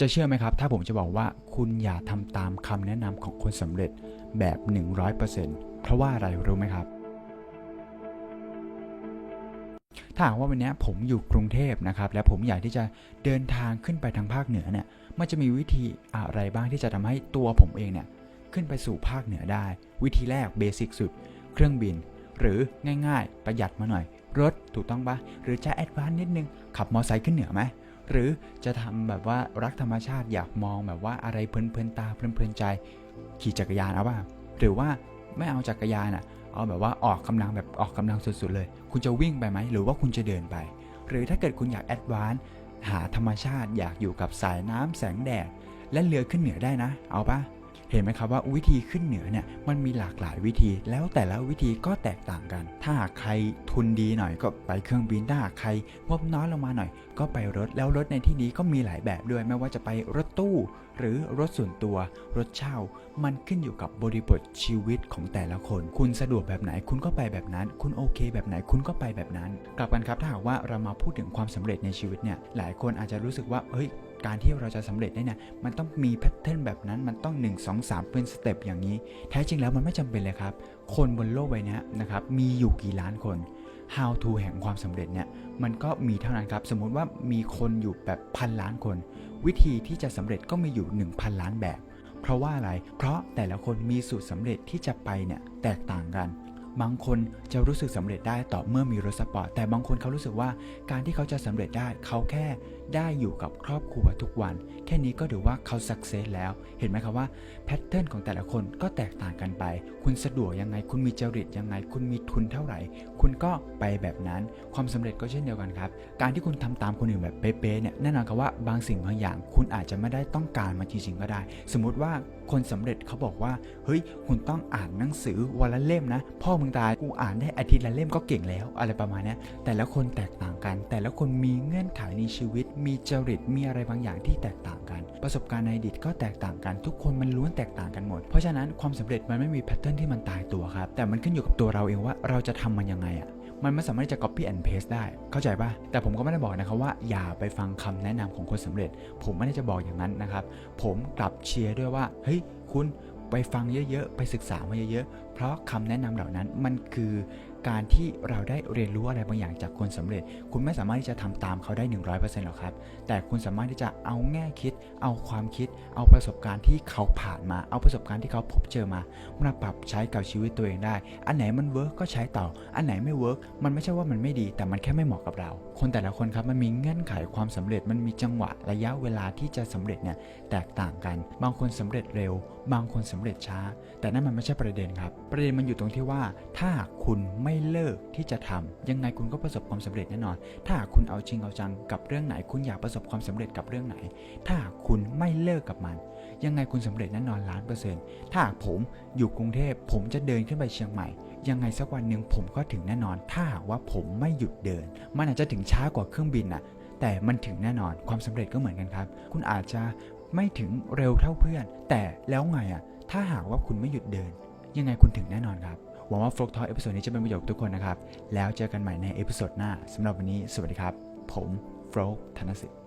จะเชื่อไหมครับ ถ้าผมจะบอกว่าคุณอย่าทำตามคำแนะนำของคนสำเร็จแบบ 100%เพราะว่าอะไรรู้ไหมครับ ถ้าหากว่าวันนี้ผมอยู่กรุงเทพนะครับ และผมอยากที่จะเดินทางขึ้นไปทางภาคเหนือเนี่ย มันจะมีวิธีอะไรบ้างที่จะทำให้ตัวผมเองเนี่ยขึ้นไปสู่ภาคเหนือได้ วิธีแรกเบสิกสุด เครื่องบิน หรือง่าย ๆ ประหยัดมาหน่อย รถถูกต้องปะหรือจะแอดวานซ์นิดนึงขับมอไซค์ขึ้นเหนือไหม หรือจะทำแบบว่ารักธรรมชาติอยากมองแบบว่าอะไรเพลินๆตาเพลินๆใจ ขี่จักรยานเอาป่ะหรือว่าไม่เอาจักรยานอะเอาแบบว่าออกกำลังแบบออกกำลังสุดๆเลย คุณจะวิ่งไปไหมหรือว่าคุณจะเดินไป หรือถ้าเกิดคุณอยากแอดวานซ์หาธรรมชาติอยากอยู่กับสายน้ำแสงแดดและเรือขึ้นเหนือได้นะ เอาปะ เห็นไหมครับว่าวิธีขึ้นเหนือเนี่ยมันมีหลากหลายวิธี แล้วแต่ละวิธีก็แตกต่างกัน ถ้าหากใครทุนดีหน่อยก็ไปเครื่องบินถ้าหากใครงบน้อยลงมาหน่อย ก็ไปรถแล้วรถในที่นี้ก็มีหลายแบบด้วย ไม่ว่าจะไปรถตู้ หรือรถส่วนตัว รถเช่า มันขึ้นอยู่กับบริบทชีวิตของแต่ละคน คุณสะดวกแบบไหนคุณก็ไปแบบนั้น คุณโอเค แบบไหนคุณก็ไปแบบนั้น กลับกันครับถ้าหากว่าเรามาพูดถึงความสำเร็จในชีวิตเนี่ยหลายคนอาจจะรู้สึกว่าเฮ้ย การที่เราจะสำเร็จได้เนี่ยมันต้องมีแพทเทิร์นแบบนั้นมันต้อง 1 2 3 เป็นสเต็ปอย่างนี้ แท้จริงแล้วมันไม่จำเป็นเลยครับ คนบนโลกใบนี้นะครับมีอยู่กี่ล้านคน how to แห่งความสำเร็จเนี่ยมันก็มีเท่านั้นครับ สมมุติว่ามีคนอยู่แบบพันล้านคน วิธีที่จะสำเร็จก็มีอยู่ 1,000 ล้านแบบ เพราะว่าอะไร เพราะแต่ละคนมีสูตรสำเร็จที่จะไปเนี่ยแตกต่างกัน บางคนจะรู้สึกสำเร็จได้ต่อเมื่อมีรถสปอร์ต แต่บางคนเขารู้สึกว่าการที่เขาจะสำเร็จได้เขาแค่ได้อยู่กับครอบครัวทุกวัน แค่นี้ก็ถือว่าเขาสักเซสแล้ว เห็นไหมครับว่าแพทเทิร์นของแต่ละคนก็แตกต่างกันไป คุณสะดวกยังไง คุณมีจริตยังไง คุณมีทุนเท่าไหร่ คุณก็ไปแบบนั้น ความสำเร็จก็เช่นเดียวกันครับ การที่คุณทำตามคนอื่นแบบเป๊ะๆเนี่ย แน่นอนครับว่าบางสิ่งบางอย่าง คุณอาจจะไม่ได้ต้องการมาจริงๆก็ได้ สมมุติว่าคนสำเร็จเขาบอกว่า เฮ้ย คุณต้องอ่านหนังสือวันละเล่มนะ พ่อมึงตาย กูอ่านได้อาทิตย์ละเล่มก็เก่งแล้ว อะไรประมาณนี้แต่ละคนแตกต่างกัน แต่ละคนมีเงื่อนไขในชีวิต มีจริต มีอะไรบางอย่างที่แตกต่างกัน ประสบการณ์ในอดีตก็แตกต่างกัน ทุกคนมันล้วนแตกต่างกันหมด เพราะฉะนั้นความสำเร็จมันไม่มีแพทเทิร์นที่มันตายตัวครับ แต่มันขึ้นอยู่กับตัวเราเองว่าเราจะทำมันยังไงอะมันไม่สามารถที่จะ copy and paste ได้ เข้าใจปะแต่ผมก็ไม่ได้บอกนะครับว่าอย่าไปฟังคำแนะนำของคนสำเร็จ ผมไม่ได้จะบอกอย่างนั้นนะครับ ผมกลับเชียร์ด้วยว่า เฮ้ย คุณ ไปฟังเยอะๆ ไปศึกษามาเยอะๆ เพราะคำแนะนำเหล่านั้นมันคือ การที่เราได้เรียนรู้อะไรบางอย่างจากคนสำเร็จ คุณไม่สามารถที่จะทำตามเขาได้ 100%หรอกครับ แต่คุณสามารถที่จะเอาแง่คิด เอาความคิด เอาประสบการณ์ที่เขาผ่านมา เอาประสบการณ์ที่เขาพบเจอมามาปรับใช้กับชีวิตตัวเองได้ อันไหนมันเวิร์กก็ใช้ต่อ อันไหนไม่เวิร์กมันไม่ใช่ว่ามันไม่ดี แต่มันแค่ไม่เหมาะกับเรา คนแต่ละคนครับมันมีเงื่อนไขความสำเร็จ มันมีจังหวะระยะเวลาที่จะสำเร็จเนี่ยแตกต่างกัน บางคนสำเร็จเร็ว บางคนสำเร็จช้า แต่นั่นมันไม่ใช่ประเด็นครับ ประเด็นมันอยู่ตรงที่ว่าถ้าคุณไม่ไม่เลิกที่จะทำยังไงคุณก็ประสบความสำเร็จแน่นอน ถ้าคุณเอาจริงเอาจังกับเรื่องไหน คุณอยากประสบความสำเร็จกับเรื่องไหน ถ้าคุณไม่เลิกกับมัน ยังไงคุณสำเร็จแน่นอนล้านเปอร์เซ็นต์ถ้าผมอยู่กรุงเทพผมจะเดินขึ้นไปเชียงใหม่ ยังไงสักวันหนึ่งผมก็ถึงแน่นอน ถ้าหากว่าผมไม่หยุดเดิน มันอาจจะถึงช้ากว่าเครื่องบินน่ะแต่มันถึงแน่นอนความสำเร็จก็เหมือนกันครับ คุณอาจจะไม่ถึงเร็วเท่าเพื่อน แต่แล้วไงอะถ้าหากว่าคุณไม่หยุดเดิน ยังไงคุณถึงแน่นอนครับ หวังว่าฟลกทอเอพิโซดนี้จะเป็นประโยชน์กับทุกคนนะครับ แล้วเจอกันใหม่ในเอพิโซดหน้าสำหรับวันนี้สวัสดีครับ ผมฟลกธนสิทธิ